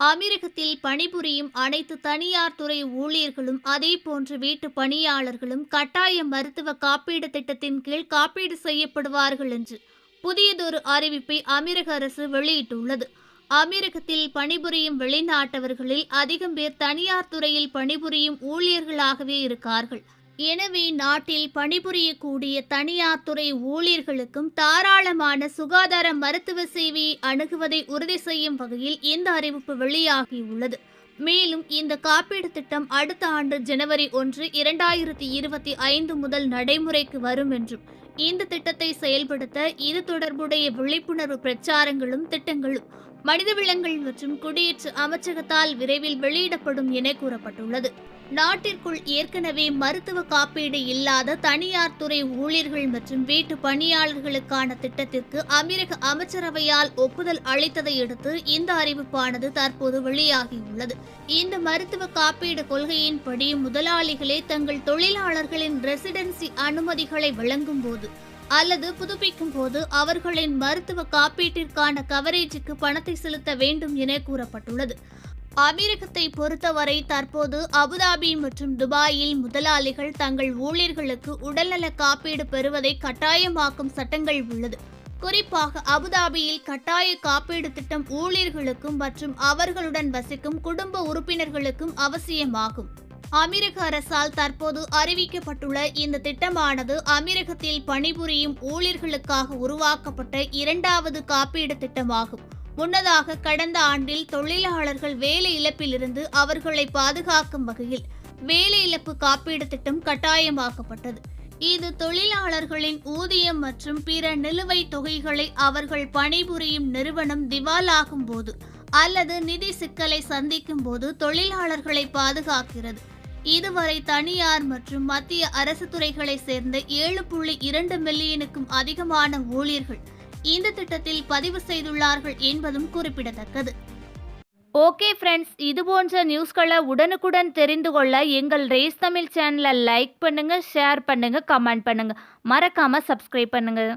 அமீரகத்தில் பணிபுரியும் அனைத்து தனியார் துறை ஊழியர்களும் அதே போன்று வீட்டு பணியாளர்களும் கட்டாய மருத்துவ காப்பீடு திட்டத்தின் கீழ் காப்பீடு செய்யப்படுவார்கள் என்று புதியதொரு அறிவிப்பை அமீரக அரசு வெளியிட்டுள்ளது. அமீரகத்தில் பணிபுரியும் வெளிநாட்டவர்களில் அதிகம் பேர் தனியார் துறையில் பணிபுரியும் ஊழியர்களாகவே இருக்கார்கள். எனவே நாட்டில் பணிபுரியக்கூடிய தனியார் துறை ஊழியர்களுக்கும் தாராளமான சுகாதார மருத்துவ சேவையை அணுகுவதை உறுதி செய்யும் வகையில் இந்த அறிவிப்பு வெளியாகியுள்ளது. மேலும் இந்த காப்பீடு திட்டம் அடுத்த ஆண்டு ஜனவரி ஒன்று இரண்டாயிரத்தி இருபத்தி ஐந்து முதல் நடைமுறைக்கு வரும் என்றும் இந்த திட்டத்தை செயல்படுத்த இது தொடர்புடைய விழிப்புணர்வு பிரச்சாரங்களும் திட்டங்களும் மனித விலங்குகள் மற்றும் குடியேற்ற அமைச்சகத்தால் விரைவில் வெளியிடப்படும் என கூறப்பட்டுள்ளது. நாட்டிற்குள் ஏற்கனவே மருத்துவ காப்பீடு இல்லாத தனியார் துறை ஊழியர்கள் மற்றும் வீட்டு பணியாளர்களுக்கான திட்டத்திற்கு அமீரக அமைச்சரவையால் ஒப்புதல் அளித்ததை அடுத்து இந்த அறிவிப்பானது தற்போது வெளியாகியுள்ளது. இந்த மருத்துவ காப்பீடு கொள்கையின்படி முதலாளிகளே தங்கள் தொழிலாளர்களின் ரெசிடென்சி அனுமதிகளை வழங்கும் போது அல்லது புதுப்பிக்கும் போது அவர்களின் மருத்துவ காப்பீட்டிற்கான கவரேஜுக்கு பணத்தை செலுத்த வேண்டும் என கூறப்பட்டுள்ளது. அமீரகத்தை பொறுத்தவரை தற்போது அபுதாபி மற்றும் துபாயில் முதலாளிகள் தங்கள் ஊழியர்களுக்கு உடல்நல காப்பீடு பெறுவதை கட்டாயமாக்கும் சட்டங்கள் உள்ளது. குறிப்பாக அபுதாபியில் கட்டாய காப்பீடு திட்டம் ஊழியர்களுக்கும் மற்றும் அவர்களுடன் வசிக்கும் குடும்ப உறுப்பினர்களுக்கும் அவசியமாகும். அமீரக அரசால் தற்போது அறிவிக்கப்பட்டுள்ள இந்த திட்டமானது அமீரகத்தில் பணிபுரியும் ஊழியர்களுக்காக உருவாக்கப்பட்ட இரண்டாவது காப்பீடு திட்டமாகும். முன்னதாக கடந்த ஆண்டில் தொழிலாளர்கள் வேலை இழப்பிலிருந்து அவர்களை பாதுகாக்கும் வகையில் வேலை இழப்பு காப்பீடு திட்டம் கட்டாயமாக்கப்பட்டது. இது தொழிலாளர்களின் ஊதியம் மற்றும் பிற நிலுவைத் தொகைகளை அவர்கள் பணிபுரியும் நிறுவனம் திவாலாகும் போது அல்லது நிதி சிக்கலை சந்திக்கும் போது தொழிலாளர்களை பாதுகாக்கிறது. இதுவரை தனியார் மற்றும் மத்திய அரசு துறைகளைச் சேர்ந்த ஏழு புள்ளி இரண்டு மில்லியனுக்கும் அதிகமான ஊழியர்கள் இந்த திட்டத்தில் பதிவு செய்துள்ளார்கள் என்பதும் குறிப்பிடத்தக்கது. ஓகே ஃப்ரெண்ட்ஸ் இது போன்ற நியூஸ்களை உடனுக்குடன் தெரிந்து கொள்ள எங்கள் ரேஸ் தமிழ் சேனலை லைக் பண்ணுங்கள் ஷேர் பண்ணுங்கள் கமெண்ட் பண்ணுங்கள் மறக்காமல் சப்ஸ்கிரைப் பண்ணுங்கள்